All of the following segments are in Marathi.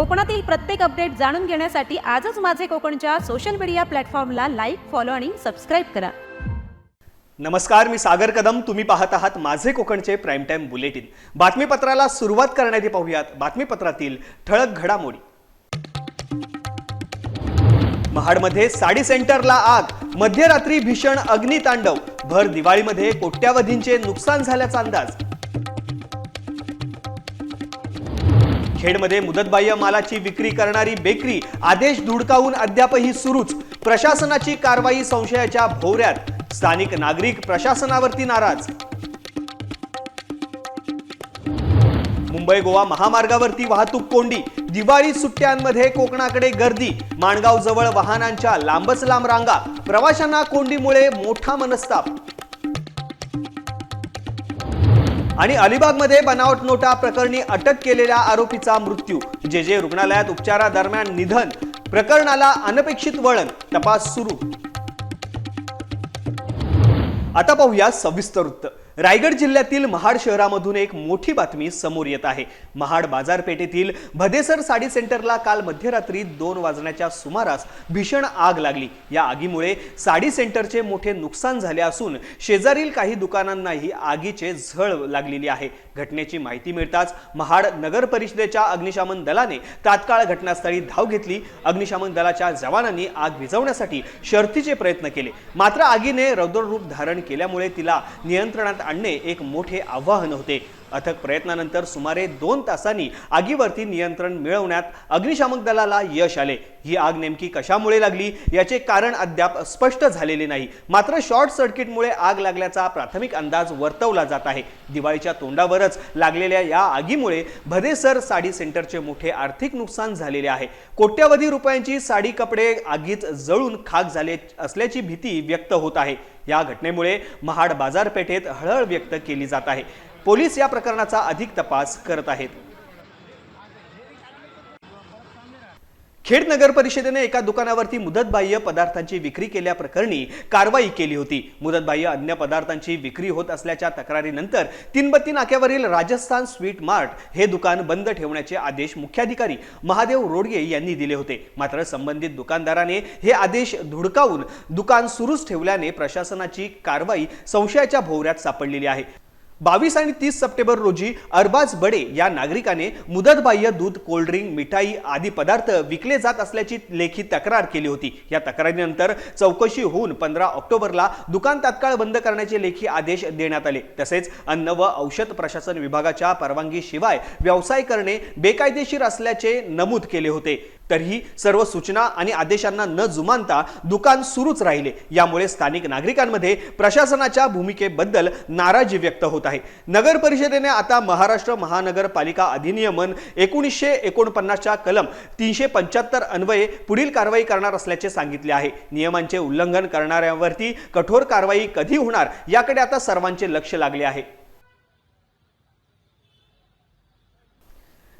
कोकणातील प्रत्येक अपडेट जाणून घेण्यासाठी आजच माझे कोकणच्या सोशल मीडिया प्लॅटफॉर्मला लाईक फॉलो आणि सबस्क्राईब करा. नमस्कार मी सागर कदम. तुम्ही पाहत आहात माझे कोकणचे प्राईम टाइम बुलेटिन बातमीपत्राला सुरुवात करण्याआधी पाहूयात. बातमीपत्रातील ठळक घडामोडी. महाडमध्ये साडी सेंटरला आग. मध्यरात्री भीषण अग्नितांडव. भर दिवाळीमध्ये कोट्यावधींचे नुकसान झाल्याचा अंदाज. खेडमध्ये मुदतबाह्य मालाची विक्री करणारी बेकरी आदेश धुडकावून अद्यापही सुरूच. प्रशासनाची कारवाई संशयाच्या भोवऱ्यात. स्थानिक नागरिक प्रशासनावरती नाराज. मुंबई गोवा महामार्गावरती वाहतूक कोंडी. दिवाळी सुट्ट्यांमध्ये कोकणाकडे गर्दी. माणगाव जवळ वाहनांच्या लांबच लांब रांगा. प्रवाशांना कोंडीमुळे मोठा मनस्ताप. आणि अलिबागमध्ये बनावट नोटा प्रकरणी अटक केलेल्या आरोपीचा मृत्यू. जे जे रुग्णालयात उपचारादरम्यान निधन प्रकरणाला अनपेक्षित वळण तपास सुरू. आता पाहूया सविस्तर वृत्त. रायगड जिल्ह्यातील महाड शहरामधून एक मोठी बातमी समोर येत आहे. महाड बाजारपेठेतील भदेसर साडी सेंटरला काल मध्यरात्री दोन वाजण्याच्या सुमारास भीषण आग लागली. या आगीमुळे साडी सेंटरचे मोठे नुकसान झाले असून शेजारील काही दुकानांनाही आगीचे झळ लागलेली आहे. घटनेची माहिती मिळताच महाड नगर परिषदेच्या अग्निशमन दलाने तात्काळ घटनास्थळी धाव घेतली. अग्निशमन दलाच्या जवानांनी आग विझवण्यासाठी शर्थीचे प्रयत्न केले. मात्र आगीने रौद्र रूप धारण केल्यामुळे तिला नियंत्रणात आणणे एक मोठे आव्हान होते. अथक प्रयत्नानंतर सुमारे दोन तासांनी आगीवरती नियंत्रण मिळवण्यात अग्निशामक दलाला यश आले. ही आग नेमकी कशामुळे लागली याचे कारण अद्याप स्पष्ट झालेले नाही. मात्र शॉर्ट सर्किटमुळे आग लागल्याचा प्राथमिक अंदाज वर्तवला जात आहे. दिवाळीच्या तोंडावरच लागलेल्या या आगीमुळे भदेसर साडी सेंटरचे मोठे आर्थिक नुकसान झालेले आहे. कोट्यवधी रुपयांची साडी कपडे आगीत जळून खाक झाले असल्याची भीती व्यक्त होत आहे. या घटनेमुळे महाड बाजारपेठेत हळहळ व्यक्त केली जात आहे. पोलीस या प्रकरणाचा अधिक तपास करत आहेत. खेड नगर परिषदेने एका दुकानावरती मुदतबाह्य पदार्थांची विक्री केल्याप्रकरणी कारवाई केली होती. मुदतबाह्य अन्य पदार्थांची विक्री होत असल्याच्या तक्रारीनंतर तीनबत्ती नाक्यावरील राजस्थान स्वीट मार्ट हे दुकान बंद ठेवण्याचे आदेश मुख्याधिकारी महादेव रोडगे यांनी दिले होते. मात्र संबंधित दुकानदाराने हे आदेश धुडकावून दुकान सुरूच ठेवल्याने प्रशासनाची कारवाई संशयाच्या भोवऱ्यात सापडलेली आहे. बावीस आणि तीस सप्टेंबर रोजी अरबाज बडे या नागरिकाने मुदतबाह्य दूध कोल्ड्रिंक मिठाई आदी पदार्थ विकले जात असल्याची लेखी तक्रार केली होती. या तक्रारीनंतर चौकशी होऊन पंधरा ऑक्टोबरला दुकान तात्काळ बंद करण्याचे लेखी आदेश देण्यात आले. तसेच अन्न व औषध प्रशासन विभागाच्या परवानगीशिवाय व्यवसाय करणे बेकायदेशीर असल्याचे नमूद केले होते. तरीही सर्व सूचना आणि आदेशांना न जुमानता दुकान सुरूच राहिले. यामुळे स्थानिक नागरिकांमध्ये प्रशासनाच्या भूमिकेबद्दल नाराजी व्यक्त होत आहे. नगर परिषदेने आता महाराष्ट्र महानगरपालिका अधिनियमन एकोणीसशे एकोणपन्नासच्या कलम तीनशे पंच्याहत्तर अन्वये पुढील कारवाई करणार असल्याचे सांगितले आहे. नियमांचे उल्लंघन करणाऱ्यांवरती कठोर कारवाई कधी होणार याकडे आता सर्वांचे लक्ष लागले आहे.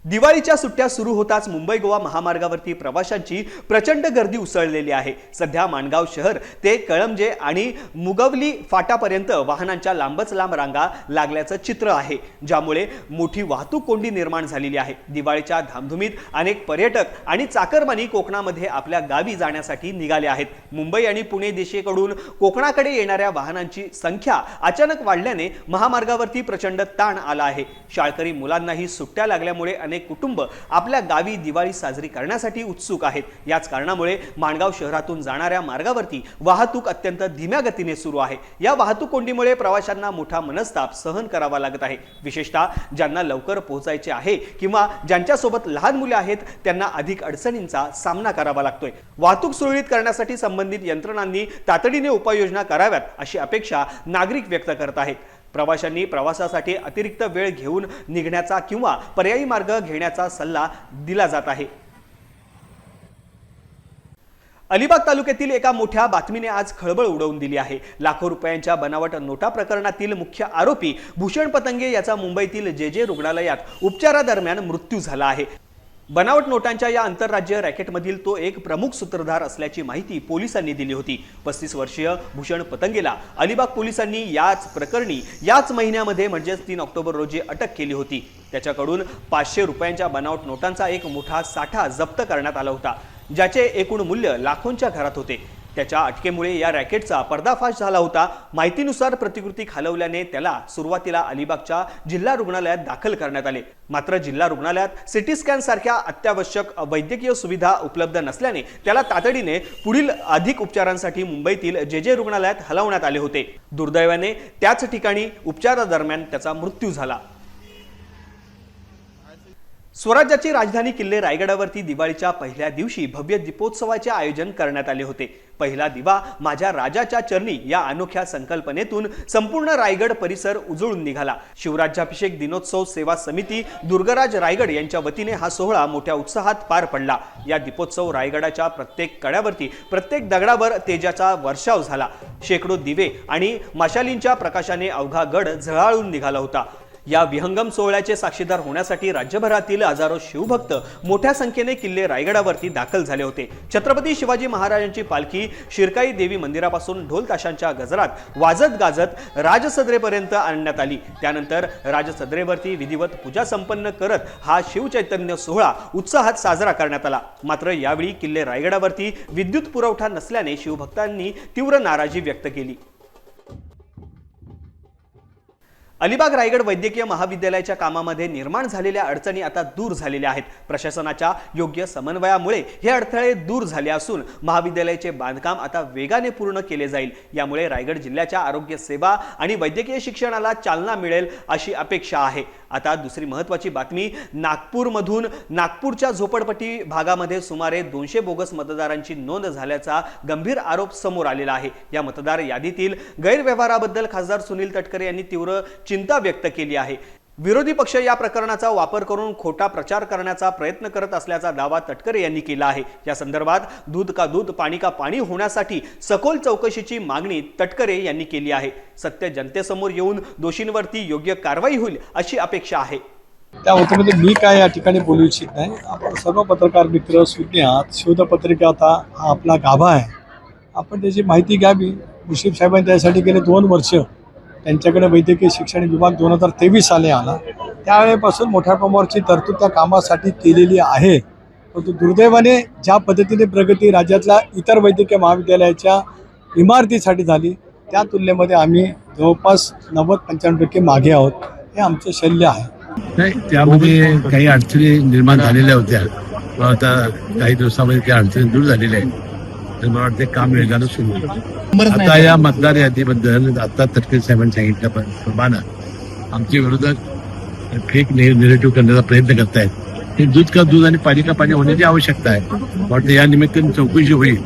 दिवाळीच्या सुट्ट्या सुरू होताच मुंबई गोवा महामार्गावरती प्रवाशांची प्रचंड गर्दी उसळलेली आहे. सध्या माणगाव शहर ते कळमजे आणि मुगवली फाटापर्यंत वाहनांच्या लांबच लांब रांगा लागल्याचं चित्र आहे ज्यामुळे मोठी वाहतूक कोंडी निर्माण झालेली आहे. दिवाळीच्या धामधुमीत अनेक पर्यटक आणि चाकरमानी कोकणामध्ये आपल्या गावी जाण्यासाठी निघाले आहेत. मुंबई आणि पुणे दिशेकडून कोकणाकडे येणाऱ्या वाहनांची संख्या अचानक वाढल्याने महामार्गावरती प्रचंड ताण आला आहे. शाळकरी मुलांनाही सुट्ट्या लागल्यामुळे अनेक कुटुंब आपल्या गावी दिवाळी साजरी करण्यासाठी उत्सुक आहेत. याच कारणामुळे माणगाव शहरातून जाणाऱ्या मार्गावरती वाहतूक अत्यंत धीम्या गतीने सुरू आहे. या वाहतूक कोंडीमुळे प्रवाशांना मोठा मनस्ताप सहन करावा लागत आहे. विशेषतः ज्यांना लवकर पोहोचायचे आहे किंवा ज्यांच्यासोबत लहान मुले आहेत त्यांना अधिक अडचणींचा सामना करावा लागतोय. वाहतूक सुरळीत करण्यासाठी संबंधित यंत्रणांनी तातडीने उपाययोजना कराव्यात अशी अपेक्षा नागरिक व्यक्त करत आहेत. प्रवाशांनी प्रवासासाठी अतिरिक्त वेळ घेऊन निघण्याचा किंवा पर्यायी मार्ग घेण्याचा सल्ला दिला जात आहे. अलिबाग तालुक्यातील एका मोठ्या बातमीने आज खळबळ उडवून दिली आहे. लाखो रुपयांच्या बनावट नोटा प्रकरणातील मुख्य आरोपी भूषण पतंगे याचा मुंबईतील जे जे रुग्णालयात उपचारादरम्यान मृत्यू झाला आहे. बनावट नोटांच्या या आंतरराज्य रॅकेटमधील तो एक प्रमुख सूत्रधार असल्याची माहिती पोलिसांनी दिली होती. पस्तीस वर्षीय भूषण पतंगेला अलिबाग पोलिसांनी याच प्रकरणी याच महिन्यामध्ये म्हणजेच तीन ऑक्टोबर रोजी अटक केली होती. त्याच्याकडून पाचशे रुपयांच्या बनावट नोटांचा एक मोठा साठा जप्त करण्यात आला होता ज्याचे एकूण मूल्य लाखोंच्या घरात होते. त्याच्या अटकेमुळे या रॅकेटचा पर्दाफाश झाला होता. माहितीनुसार प्रतिकृती खालवल्याने त्याला सुरुवातीला अलिबागच्या जिल्हा रुग्णालयात दाखल करण्यात आले. मात्र जिल्हा रुग्णालयात सिटी स्कॅन सारख्या अत्यावश्यक वैद्यकीय सुविधा उपलब्ध नसल्याने त्याला तातडीने पुढील अधिक उपचारांसाठी मुंबईतील जे जे रुग्णालयात हलवण्यात आले होते. दुर्दैवाने त्याच ठिकाणी उपचारादरम्यान त्याचा मृत्यू झाला. स्वराज्याची राजधानी किल्ले रायगडावरती दिवाळीच्या पहिल्या दिवशी भव्य दीपोत्सवाचे आयोजन करण्यात आले होते. पहिला दिवा माझ्या राजाच्या चरणी या अनोख्या संकल्पनेतून संपूर्ण रायगड परिसर उजळून निघाला. शिवराज्याभिषेक दिनोत्सव सेवा समिती दुर्गराज रायगड यांच्या वतीने हा सोहळा मोठ्या उत्साहात पार पडला. या दीपोत्सव रायगडाच्या प्रत्येक कड्यावरती प्रत्येक दगडावर तेजाचा वर्षाव झाला. शेकडो दिवे आणि मशालींच्या प्रकाशाने अवघा गड झळाळून निघाला होता. या विहंगम सोहळ्याचे साक्षीदार होण्यासाठी राज्यभरातील हजारो शिवभक्त मोठ्या संख्येने किल्ले रायगडावरती दाखल झाले होते. छत्रपती शिवाजी महाराजांची पालखी शिरकाई देवी मंदिरापासून ढोल ताशांच्या गजरात वाजत गाजत राजसदरेपर्यंत आणण्यात आली. त्यानंतर राजसदरेवरती विधिवत पूजा संपन्न करत हा शिवचैतन्य सोहळा उत्साहात साजरा करण्यात आला. मात्र यावेळी किल्ले रायगडावरती विद्युत पुरवठा नसल्याने शिवभक्तांनी तीव्र नाराजी व्यक्त केली. अलिबाग रायगड वैद्यकीय महाविद्यालयाच्या कामामध्ये निर्माण झालेल्या अडचणी आता दूर झालेल्या आहेत. प्रशासनाच्या योग्य समन्वयामुळे हे अडथळे दूर झाले असून महाविद्यालयाचे बांधकाम आता वेगाने पूर्ण केले जाईल. यामुळे रायगड जिल्ह्याच्या आरोग्य सेवा आणि वैद्यकीय शिक्षणाला चालना मिळेल अशी अपेक्षा आहे. आता दुसरी महत्त्वाची बातमी नागपूरमधून नागपूरच्या झोपडपट्टी भागामध्ये सुमारे दोनशे बोगस मतदारांची नोंद झाल्याचा गंभीर आरोप समोर आलेला आहे. या मतदार यादीतील गैरव्यवहाराबद्दल खासदार सुनील तटकरे यांनी तीव्र चिंता व्यक्त केली आहे. विरोधी पक्ष या प्रकरणाचा वापर करून खोटा प्रचार करण्याचा प्रयत्न करत असल्याचा दावा तटकरे यांनी केला आहे. या संदर्भात दूध का दूध पाणी का पाणी होण्यासाठी सखोल चौकशीची मागणी तटकरे यांनी केली आहे. सत्य जनतेसमोर येऊन दोषींवरती योग्य कारवाई होईल अशी अपेक्षा आहे. त्या वतीमध्ये मी काय या ठिकाणी बोलू इच्छित नाही. आपण सर्व पत्रकार मित्र सुज्ञ शोधपत्रिका आता हा आपला गाभा आहे. आपण त्याची माहिती घ्यावी. मुशीफ साहेबांनी त्यासाठी गेले दोन वर्ष. त्यांच्याकडे वैद्यकीय शिक्षण विभाग दोन हजार तेवीस साली आला. त्यावेळेपासून मोठ्या प्रमाणावरची तरतूद त्या कामासाठी केलेली आहे. परंतु दुर्दैवाने ज्या पद्धतीने प्रगती राज्यातल्या इतर वैद्यकीय महाविद्यालयाच्या इमारतीसाठी झाली त्या तुलनेमध्ये आम्ही जवळपास नव्वद पंच्याण्णव टक्के मागे आहोत हे आमचं शल्य आहे. नाही त्यामध्ये काही अडचणी निर्माण झालेल्या होत्या. आता काही दिवसामध्ये त्या अडचणी दूर झालेल्या आहेत. तर मला वाटते काम वेगानं सुरू होईल आता या मतदार यादीबद्दल आता तटकरे साहेबांनी सांगितल्याप्रमाणे आमच्या विरोधात फेक निगेटिव्ह करण्याचा प्रयत्न करतायत हे। दूध का दूध आणि पाणी का पाणी होण्याची आवश्यकता आहे वाटतं या निमित्ताने चौकशी होईल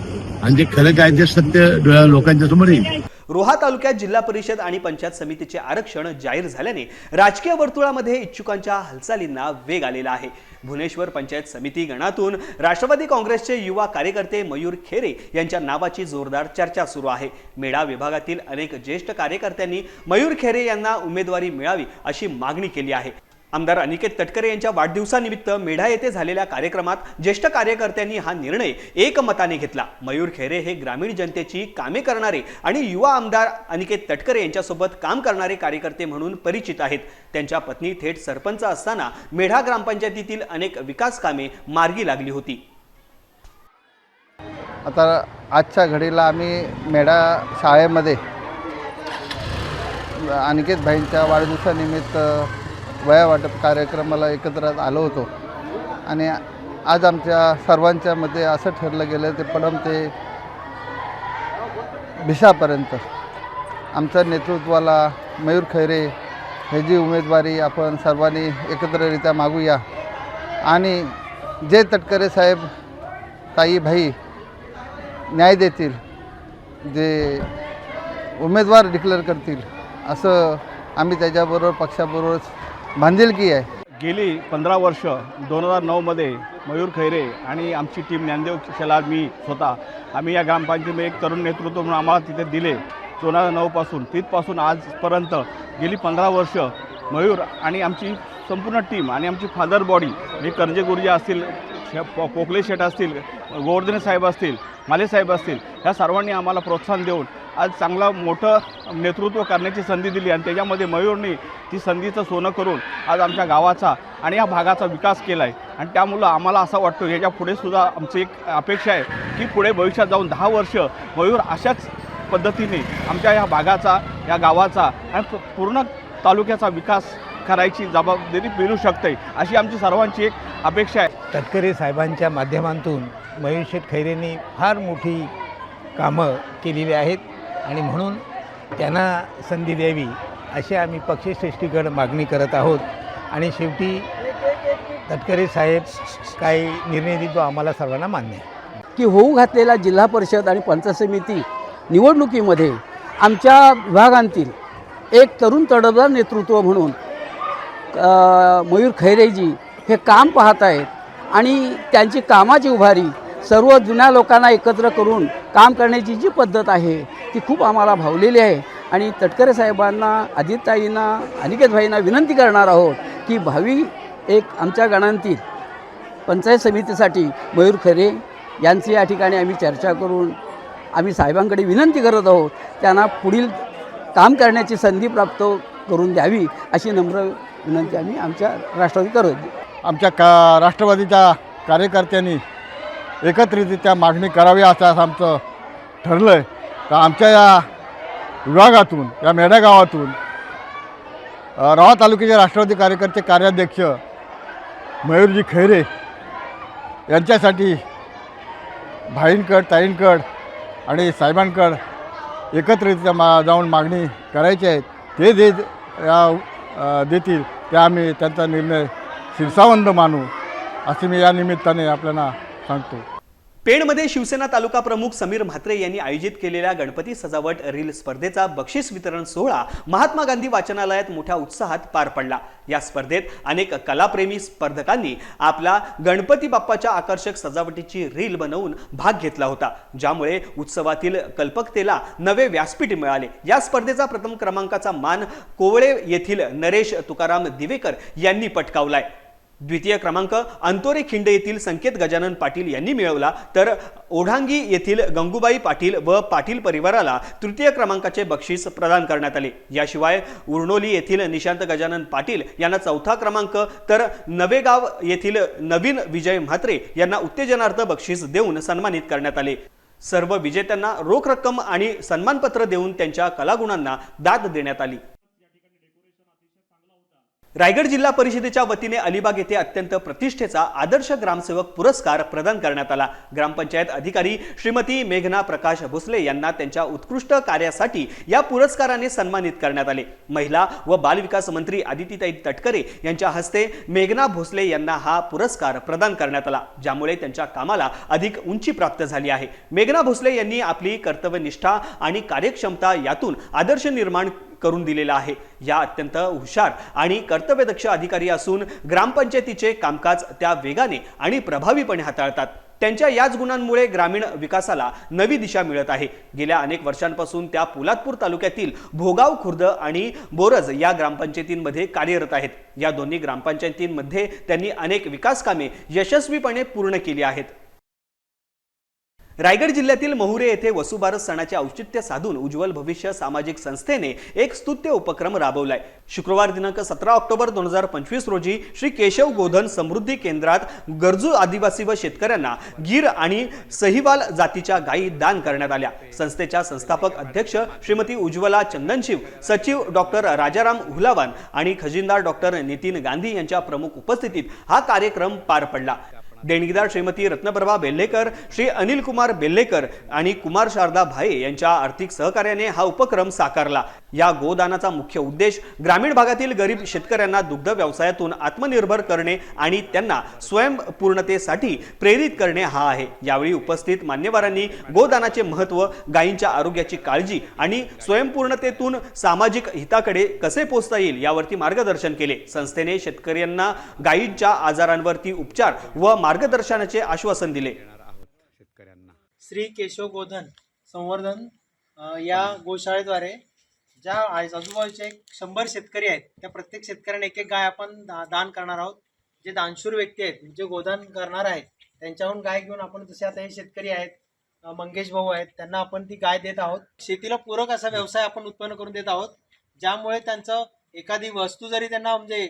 आणि जे खरं काय ते सत्य डोळ्या लोकांच्या समोर येईल। रोहा तालुक्यात जिल्हा परिषद आणि पंचायत समितीचे आरक्षण जाहीर झाल्याने राजकीय वर्तुळामध्ये इच्छुकांच्या हालचालींना वेग आलेला आहे. भुवनेश्वर पंचायत समिती गणातून राष्ट्रवादी काँग्रेसचे युवा कार्यकर्ते मयूर खेरे यांच्या नावाची जोरदार चर्चा सुरू आहे. मेळा विभागातील अनेक ज्येष्ठ कार्यकर्त्यांनी मयूर खेरे यांना उमेदवारी मिळावी अशी मागणी केली आहे. आमदार अनिकेत तटकरे यांच्या वाढदिवसानिमित्त मेढा येथे झालेल्या कार्यक्रमात ज्येष्ठ कार्यकर्त्यांनी हा निर्णय एकमताने घेतला. मयूर खेरे हे ग्रामीण जनतेची कामे करणारे आणि युवा आमदार अनिकेत तटकरे यांच्यासोबत काम करणारे कार्यकर्ते म्हणून परिचित आहेत. त्यांच्या पत्नी थेट सरपंच असताना मेढा ग्रामपंचायतीतील अनेक विकास कामे मार्गी लागली होती. आता आजच्या घडीला आम्ही मेढा शाळेमध्ये अनिकेत भाईंच्या वाढदिवसानिमित्त वया वाटप कार्यक्रमाला एकत्र आलो होतो. आणि आज आमच्या सर्वांच्या मध्ये असं ठरलं गेलं ते पडम ते भिसापर्यंत. आमच्या नेतृत्वाला मयूर खैरे ह्याची उमेदवारी आपण सर्वांनी एकत्ररित्या मागूया. आणि जे तटकरे साहेब ताई भाई न्याय देतील जे उमेदवार डिक्लेअर करतील असं आम्ही त्याच्याबरोबर पक्षाबरोबर बांधिलकी आहे? गेली पंधरा वर्ष दोन हजार नऊमध्ये मयूर खैरे आणि आमची टीम ज्ञानदेव शेलार मी स्वतः आम्ही या ग्रामपंचायतीमध्ये एक तरुण नेतृत्व म्हणून आम्हाला तिथे दिले. दोन हजार नऊपासून तिथपासून आजपर्यंत गेली पंधरा वर्ष मयूर आणि आमची संपूर्ण टीम आणि आमची फादर बॉडी म्हणजे करजे गुरुजी असतील शे- पोकले शेठ असतील गोवर्धने साहेब असतील माले साहेब असतील ह्या सर्वांनी आम्हाला प्रोत्साहन देऊन आज चांगलं मोठं नेतृत्व करण्याची संधी दिली आणि त्याच्यामध्ये मयूरनी ती संधीचं सोनं करून आज आमच्या गावाचा आणि या भागाचा विकास केला आहे आणि त्यामुळं आम्हाला असं वाटतं याच्यापुढे सुद्धा आमची एक अपेक्षा आहे की पुढे भविष्यात जाऊन दहा वर्ष मयूर अशाच पद्धतीने आमच्या या भागाचा या गावाचा आणि पूर्ण तालुक्याचा विकास करायची जबाबदारी मिळू शकते अशी आमची सर्वांची एक अपेक्षा आहे. तटकरे साहेबांच्या माध्यमातून मयूर शेठ खैरेंनी फार मोठी कामं केलेली आहेत. आणि म्हणून त्यांना संधी द्यावी अशी आम्ही पक्षश्रेष्ठीकडे मागणी करत आहोत. आणि शेवटी तटकरे साहेब काही निर्णय देतो आम्हाला सर्वांना मान्य आहे. की होऊ घातलेला जिल्हा परिषद आणि पंचायत समिती निवडणुकीमध्ये आमच्या विभागांतील एक तरुण तडबदार नेतृत्व म्हणून मयूर खैरेजी हे काम पाहत आहेत. आणि त्यांची कामाची उभारी सर्व जुन्या लोकांना एकत्र करून काम करण्याची जी पद्धत आहे ती खूप आम्हाला भावलेली आहे. आणि तटकरे साहेबांना अजितताईंना अनिकेतभाईंना विनंती करणार आहोत की भावी एक आमच्या गणांतील पंचायत समितीसाठी मयूर खरे यांची या ठिकाणी आम्ही चर्चा करून आम्ही साहेबांकडे विनंती करत आहोत त्यांना पुढील काम करण्याची संधी प्राप्त करून द्यावी अशी नम्र विनंती आम्ही आमच्या राष्ट्रवादी करत आमच्या का राष्ट्रवादीच्या कार्यकर्त्यांनी एकत्रितरित्या मागणी करावी असं असं आमचं ठरलं आहे तर आमच्या या विभागातून या मेढ्यागावातून रावा तालुक्याचे राष्ट्रवादी कार्यकर्ते कार्याध्यक्ष मयूरजी खैरे यांच्यासाठी भाईंकड ताईंकड आणि साहेबांकड एकत्रितरित्या मा जाऊन मागणी करायची आहे. ते जे या देतील ते आम्ही त्यांचा निर्णय शिरसावंत मानू असे मी या निमित्ताने आपल्याला सांगतो. पेणमध्ये शिवसेना तालुका प्रमुख समीर म्हात्रे यांनी आयोजित केलेल्या गणपती सजावट रील स्पर्धेचा बक्षीस वितरण सोहळा महात्मा गांधी वाचनालयात मोठ्या उत्साहात पार पडला. या स्पर्धेत अनेक कलाप्रेमी स्पर्धकांनी आपला गणपती बाप्पाच्या आकर्षक सजावटीची रील बनवून भाग घेतला होता. ज्यामुळे उत्सवातील कल्पकतेला नवे व्यासपीठ मिळाले. या स्पर्धेचा प्रथम क्रमांकाचा मान कोवळे येथील नरेश तुकाराम दिवेकर यांनी पटकावलाय. द्वितीय क्रमांक अंतोरे खिंड येथील संकेत गजानन पाटील यांनी मिळवला. तर ओढांगी येथील गंगूबाई पाटील व पाटील परिवाराला तृतीय क्रमांकाचे बक्षीस प्रदान करण्यात आले. याशिवाय उर्णोली येथील निशांत गजानन पाटील यांना चौथा क्रमांक तर नवेगाव येथील नवीन विजय म्हात्रे यांना उत्तेजनार्थ बक्षीस देऊन सन्मानित करण्यात आले. सर्व विजेत्यांना रोख रक्कम आणि सन्मानपत्र देऊन त्यांच्या कलागुणांना दाद देण्यात आली. रायगड जिल्हा परिषदेच्या वतीने अलिबाग येथे अत्यंत प्रतिष्ठेचा आदर्श ग्रामसेवक पुरस्कार प्रदान करण्यात आला. ग्रामपंचायत अधिकारी श्रीमती मेघना प्रकाश भोसले यांना त्यांच्या उत्कृष्ट कार्यासाठी या पुरस्काराने सन्मानित करण्यात आले. महिला व बालविकास मंत्री आदितीताई तटकरे यांच्या हस्ते मेघना भोसले यांना हा पुरस्कार प्रदान करण्यात आला ज्यामुळे त्यांच्या कामाला अधिक उंची प्राप्त झाली आहे. मेघना भोसले यांनी आपली कर्तव्यनिष्ठा आणि कार्यक्षमता यातून आदर्श निर्माण करून दिलेला आहे. या अत्यंत हुशार आणि कर्तव्यदक्ष अधिकारी असून ग्रामपंचायतीचे कामकाज त्या वेगाने आणि प्रभावीपणे हाताळतात. त्यांच्या याच गुणांमुळे ग्रामीण विकासाला नवी दिशा मिळत आहे. गेल्या अनेक वर्षांपासून त्या पोलादपूर तालुक्यातील भोगाव खुर्द आणि बोरज या ग्रामपंचायतींमध्ये कार्यरत आहेत. या दोन्ही ग्रामपंचायतींमध्ये त्यांनी अनेक विकास कामे यशस्वीपणे पूर्ण केली आहेत. रायगड जिल्ह्यातील महुरे येथे वसुबारस सणाचे औचित्य साधून उज्ज्वल भविष्य सामाजिक संस्थेने एक स्तुत्य उपक्रम राबवलाय. शुक्रवार दिनांक सतरा ऑक्टोबर दोन हजार पंचवीस रोजी श्री केशव गोधन समृद्धी केंद्रात गरजू आदिवासी व शेतकऱ्यांना गीर आणि सहिवाल जातीच्या गायी दान करण्यात आल्या. संस्थेच्या संस्थापक अध्यक्ष श्रीमती उज्ज्वला चंदनशिव सचिव डॉक्टर राजाराम हुलावान आणि खजिनदार डॉक्टर नितीन गांधी यांच्या प्रमुख उपस्थितीत हा कार्यक्रम पार पडला. देणगीदार श्रीमती रत्नप्रभा बेल्लेकर श्री अनिल कुमार बेल्लेकर आणि कुमार शारदा भाये यांच्या आर्थिक सहकार्याने हा उपक्रम साकारला. या गोदानाचा मुख्य उद्देश ग्रामीण भागातील गरीब शेतकऱ्यांना दुग्ध व्यवसायातून आत्मनिर्भर करणे आणि त्यांना स्वयंपूर्णतेसाठी प्रेरित करणे हा आहे. यावेळी उपस्थित मान्यवरांनी गोदानाचे महत्त्व गायींच्या आरोग्याची काळजी आणि स्वयंपूर्णतेतून सामाजिक हिताकडे कसे पोचता येईल यावरती मार्गदर्शन केले. संस्थेने शेतकऱ्यांना गायींच्या आजारांवरती उपचार व मार्गदर्शनाचे आश्वासन दिले. श्री केशव गोधन संवर्धन या गोशाळेद्वारे ज्या आज- आजूबाजूचे शंभर शेतकरी आहेत त्या प्रत्येक शेतकऱ्याने एक एक गाय आपण दान करणार आहोत. जे दानशूर व्यक्ती आहेत जे गोदान करणार आहेत त्यांच्याहून गाय घेऊन आपण जसे आता हे शेतकरी आहेत मंगेश भाऊ आहेत त्यांना आपण ती गाय देत आहोत. शेतीला पूरक असा व्यवसाय आपण उत्पन्न करून देत आहोत ज्यामुळे त्यांचं एखादी वस्तू जरी त्यांना म्हणजे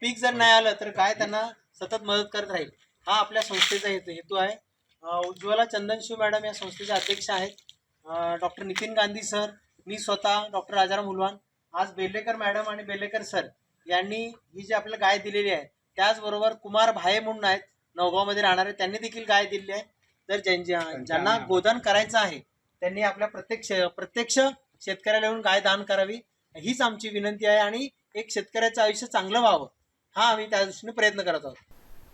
पीक जर नाही आलं तर गाय त्यांना सतत मदत करत राहील. हा आपल्या संस्थेचा हेतू हेतू आहे. उज्ज्वला चंदनशिव मॅडम या संस्थेचे अध्यक्ष आहेत. डॉक्टर नितीन गांधी सर मी स्वतः डॉक्टर राजाराम हुलवान आज बेलेकर मॅडम आणि बेलेकर सर यांनी ही जी आपल्याला गाय दिलेली आहे त्याचबरोबर कुमार भाये म्हणून आहेत नवगावमध्ये राहणारे त्यांनी देखील गाय दिलेली आहे. तर ज्यां- ज्या- ज्यांना गोदान करायचं आहे त्यांनी आपल्या प्रत्येक शे- प्रत्यक्ष शेतकऱ्याला येऊन गाय दान करावी हीच आमची विनंती आहे आणि एक शेतकऱ्याचं आयुष्य चांगलं व्हावं हा आम्ही त्या दृष्टीने प्रयत्न करत आहोत.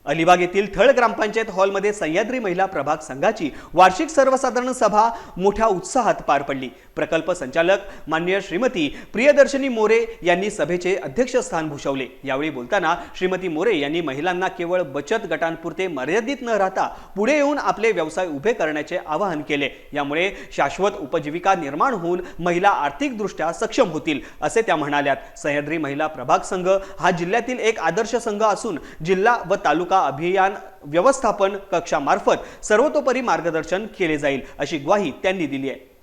अलिबाग येथील थळ ग्रामपंचायत हॉलमध्ये सह्याद्री महिला प्रभाग संघाची वार्षिक सर्वसाधारण सभा मोठ्या उत्साहात पार पडली. प्रकल्प संचालक मान्य श्रीमती प्रियदर्शनी मोरे यांनी सभेचे अध्यक्षस्थान भूषवले. यावेळी बोलताना श्रीमती मोरे यांनी महिलांना केवळ बचत गटांपुरते मर्यादित न राहता पुढे येऊन आपले व्यवसाय उभे करण्याचे आवाहन केले. यामुळे शाश्वत उपजीविका निर्माण होऊन महिला आर्थिकदृष्ट्या सक्षम होतील असे त्या म्हणाल्यात. सह्याद्री महिला प्रभाग संघ हा जिल्ह्यातील एक आदर्श संघ असून जिल्हा व तालुका अभियान व्यवस्थापन कक्षामार्फत सर्वतोपरी मार्गदर्शन केले जाईल अशी ग्वाही त्यांनी दिली आहे.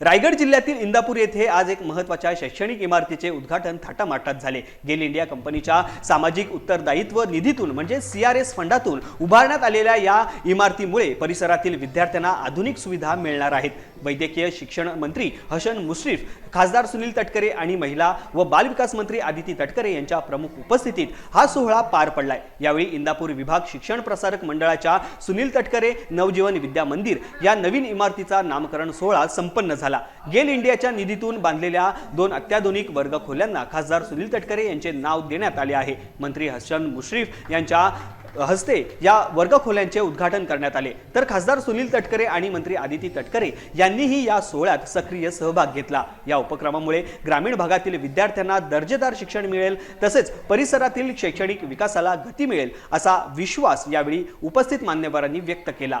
रायगड जिल्ह्यातील इंदापूर येथे आज एक महत्त्वाच्या शैक्षणिक इमारतीचे उद्घाटन थाटामाटात झाले. गेल इंडिया कंपनीच्या सामाजिक उत्तरदायित्व निधीतून म्हणजे सी आर एस फंडातून उभारण्यात आलेल्या या इमारतीमुळे परिसरातील विद्यार्थ्यांना आधुनिक सुविधा मिळणार आहेत. वैद्यकीय शिक्षण मंत्री हसन मुश्रीफ खासदार सुनील तटकरे आणि महिला व बालविकास मंत्री आदिती तटकरे यांच्या प्रमुख उपस्थितीत हा सोहळा पार पडलाय. यावेळी इंदापूर विभाग शिक्षण प्रसारक मंडळाच्या सुनील तटकरे नवजीवन विद्या मंदिर या नवीन इमारतीचा नामकरण सोहळा संपन्न झाला. झाला. गेल इंडियाच्या निधीतून बांधलेल्या दोन अत्याधुनिक वर्ग खोल्यांना खासदार सुनील तटकरे यांचे नाव देण्यात आले आहे. मंत्री हसन मुश्रीफ यांच्या हस्ते या वर्गखोल्यांचे उद्घाटन करण्यात आले. तर खासदार सुनील तटकरे आणि मंत्री आदिती तटकरे यांनीही या सोहळ्यात सक्रिय सहभाग घेतला. या उपक्रमामुळे ग्रामीण भागातील विद्यार्थ्यांना दर्जेदार शिक्षण मिळेल तसेच परिसरातील शैक्षणिक विकासाला गती मिळेल असा विश्वास यावेळी उपस्थित मान्यवरांनी व्यक्त केला.